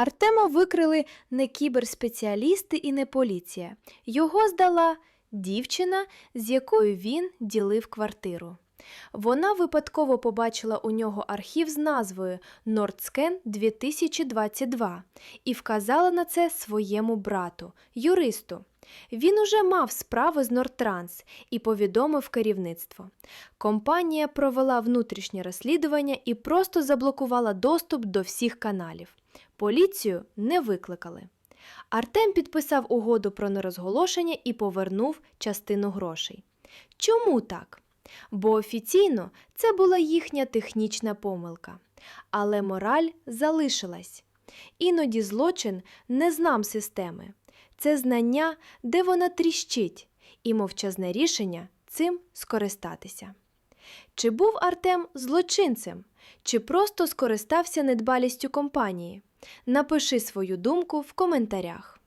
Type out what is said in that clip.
Артема викрили не кіберспеціалісти і не поліція. Його здала дівчина, з якою він ділив квартиру. Вона випадково побачила у нього архів з назвою Nordсcan 2022 і вказала на це своєму брату, юристу. Він уже мав справи з Нордтранс і повідомив керівництво. Компанія провела внутрішнє розслідування і просто заблокувала доступ до всіх каналів. Поліцію не викликали. Артем підписав угоду про нерозголошення і повернув частину грошей. Чому так? Бо офіційно це була їхня технічна помилка. Але мораль залишилась. Іноді злочин не знам системи. Це знання, де вона тріщить, і мовчазне рішення цим скористатися. Чи був Артем злочинцем, чи просто скористався недбалістю компанії? Напиши свою думку в коментарях.